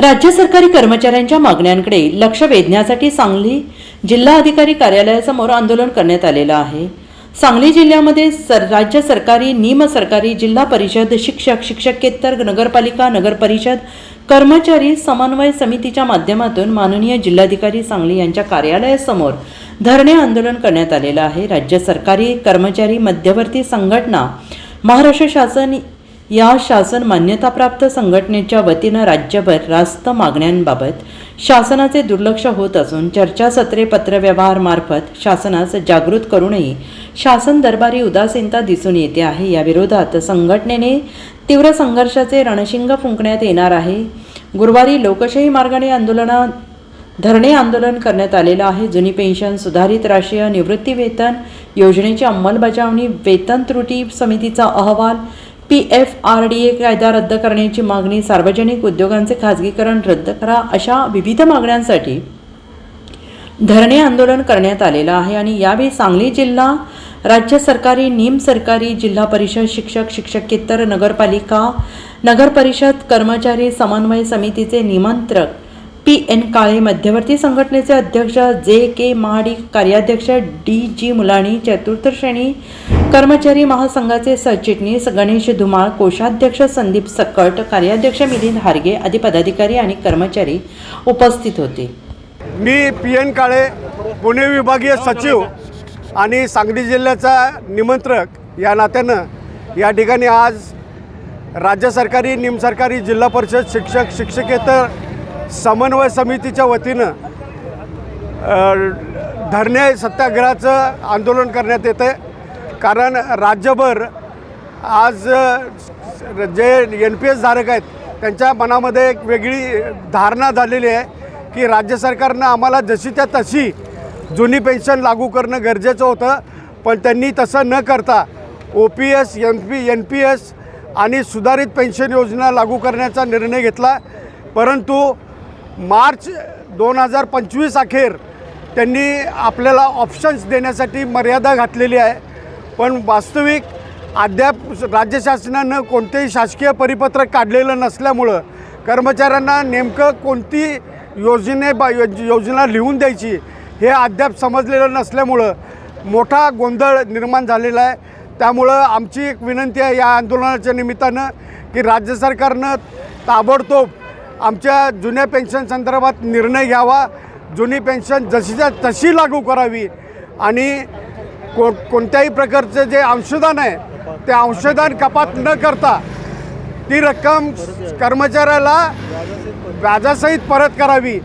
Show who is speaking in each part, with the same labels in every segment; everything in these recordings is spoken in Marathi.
Speaker 1: राज्य सरकारी कर्मचाऱ्यांच्या मागण्यांकडे लक्ष वेधण्यासाठी सांगली जिल्हा अधिकारी कार्यालयासमोर आंदोलन करण्यात आलेलं आहे. सांगली जिल्ह्यामध्ये सर राज्य सरकारी निम सरकारी जिल्हा परिषद शिक्षक शिक्षकेतर नगरपालिका नगरपरिषद कर्मचारी समन्वय समितीच्या माध्यमातून माननीय जिल्हाधिकारी सांगली यांच्या कार्यालयासमोर धरणे आंदोलन करण्यात आलेलं आहे. राज्य सरकारी कर्मचारी मध्यवर्ती संघटना महाराष्ट्र शासन या शासन मान्यताप्राप्त संघटनेच्या वतीनं राज्यभर रास्त मागण्यांबाबत शासनाचे दुर्लक्ष होत असून चर्चासत्रे पत्रव्यवहार मार्फत शासनास जागृत करूनही शासन दरबारी उदासीनता दिसून येते आहे. या विरोधात संघटनेने तीव्र संघर्षाचे रणशिंग फुंकण्यात येणार आहे. गुरुवारी लोकशाही मार्गाने आंदोलना धरणे आंदोलन करण्यात आलेलं आहे. जुनी पेन्शन सुधारित राष्ट्रीय निवृत्ती वेतन योजनेची अंमलबजावणी वेतन त्रुटी समितीचा अहवाल P F R D A कायदा रद्द करण्याची मागणी सार्वजनिक उद्योगांचे खाजगीकरण रद्द करा अशा विविध मागण्यांसाठी धरणे आंदोलन करण्यात आलेलं आहे आणि यावेळी सांगली जिल्हा राज्य सरकारी निम सरकारी जिल्हा परिषद शिक्षक शिक्षकेतर नगरपालिका नगर परिषद कर्मचारी समन्वय समितीचे निमंत्रक पी एन काळे मध्यवर्ती संघटनेचे अध्यक्ष जे के महाडी कार्याध्यक्ष डी जी मुलाणी चतुर्थ श्रेणी कर्मचारी महासंघाचे सरचिटणीस गणेश धुमाळ कोषाध्यक्ष संदीप सकट कार्याध्यक्ष मिलिंद हारगे आदी पदाधिकारी आणि कर्मचारी उपस्थित होते.
Speaker 2: मी पी एन काळे पुणे विभागीय सचिव आणि सांगली जिल्ह्याचा निमंत्रक या नात्यानं या ठिकाणी आज राज्य सरकारी निमसरकारी जिल्हा परिषद शिक्षक शिक्षकेतर समन्वय समितीच्या वतीनं धरणे सत्याग्रहाचं आंदोलन करण्यात येतं आहे कारण राज्यभर आज जे एन पी एस धारक आहेत त्यांच्या मनामध्ये एक वेगळी धारणा झालेली आहे की राज्य सरकारनं आम्हाला जशी त्या तशी जुनी पेन्शन लागू करणं गरजेचं होतं. पण त्यांनी तसं न करता O P S N P N P S आणि सुधारित पेन्शन योजना लागू करण्याचा निर्णय घेतला. परंतु मार्च दोन हजार पंचवीस अखेर त्यांनी आपल्याला ऑप्शन्स देण्यासाठी मर्यादा घातलेली आहे. पण वास्तविक अद्याप राज्य शासनानं कोणतेही शासकीय परिपत्रक काढलेलं नसल्यामुळं कर्मचाऱ्यांना नेमकं कोणती योजने बा योजना लिहून द्यायची हे अद्याप समजलेलं नसल्यामुळं मोठा गोंधळ निर्माण झालेला आहे. त्यामुळं आमची एक विनंती आहे या आंदोलनाच्या निमित्तानं की राज्य सरकारनं ताबडतोब आमच्या जुन्या पेन्शन संदर्भात निर्णय घ्यावा जुनी पेन्शन जशीच्या तशी लागू करावी आणि को कोणत्याही प्रकारचं जे अंशदान आहे ते अंशदान कपात न करता ती रक्कम कर्मचाऱ्याला व्याजासहित परत करावी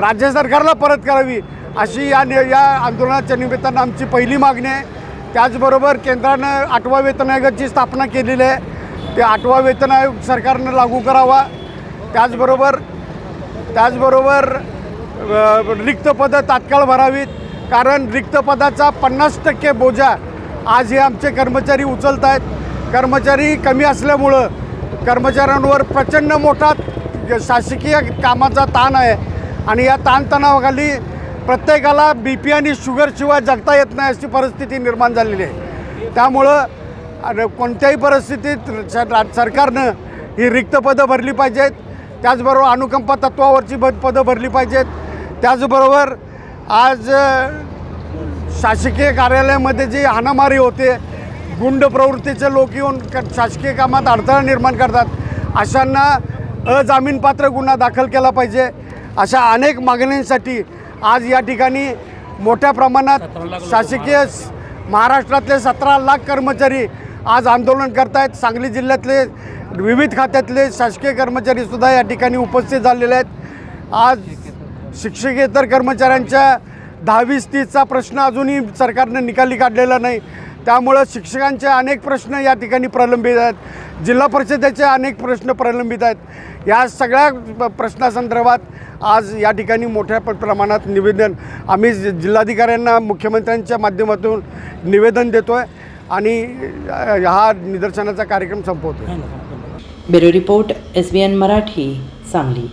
Speaker 2: राज्य सरकारला परत करावी अशी या या आंदोलनाच्या निमित्तानं आमची पहिली मागणी आहे. त्याचबरोबर केंद्रानं आठवा वेतन आयोगाची स्थापना केलेली आहे. ते आठवा वेतन आयोग सरकारनं लागू करावा. त्याचबरोबर त्याचबरोबर रिक्त पदं तात्काळ भरावीत. कारण रिक्त पदाचा पन्नास टक्के बोजा आज हे आमचे कर्मचारी उचलत आहेत कर्मचारी कमी असल्यामुळं कर्मचाऱ्यांवर प्रचंड मोठा शासकीय कामाचा ताण आहे. आणि या ताणतणावाखाली प्रत्येकाला बी पी आणि शुगरशिवाय जगता येत नाही अशी परिस्थिती निर्माण झालेली आहे. त्यामुळं कोणत्याही परिस्थितीत स- रा- सरकारनं ही रिक्त पदं भरली पाहिजेत. त्याचबरोबर अनुकंपा तत्वावरची पदं भरली पाहिजेत. त्याचबरोबर आज शासकीय कार्यालयामध्ये जी हाणामारी होते गुंड प्रवृत्तीचे लोक येऊन क शासकीय कामात अडथळा निर्माण करतात अशांना अजामीनपात्र गुन्हा दाखल केला पाहिजे अशा अनेक मागण्यांसाठी आज या ठिकाणी मोठ्या प्रमाणात शासकीय महाराष्ट्रातले. सतरा लाख कर्मचारी आज आंदोलन करतायत. सांगली जिल्ह्यातले विविध खात्यातले शासकीय कर्मचारीसुद्धा या ठिकाणी उपस्थित झालेले आहेत. आज शिक्षकेतर कर्मचाऱ्यांच्या दहावी तीसचा प्रश्न अजूनही सरकारनं निकाली काढलेला नाही. त्यामुळं शिक्षकांचे अनेक प्रश्न या ठिकाणी प्रलंबित आहेत. जिल्हा परिषदेचे अनेक प्रश्न प्रलंबित आहेत. या सगळ्या प्रश्नासंदर्भात आज या ठिकाणी मोठ्या प्रमाणात निवेदन आम्ही जि- जिल्हाधिकाऱ्यांना मुख्यमंत्र्यांच्या माध्यमातून निवेदन देतो आहे आणि हा निदर्शनाचा कार्यक्रम संपवतो
Speaker 1: bureau report S B N Marathi Sangli.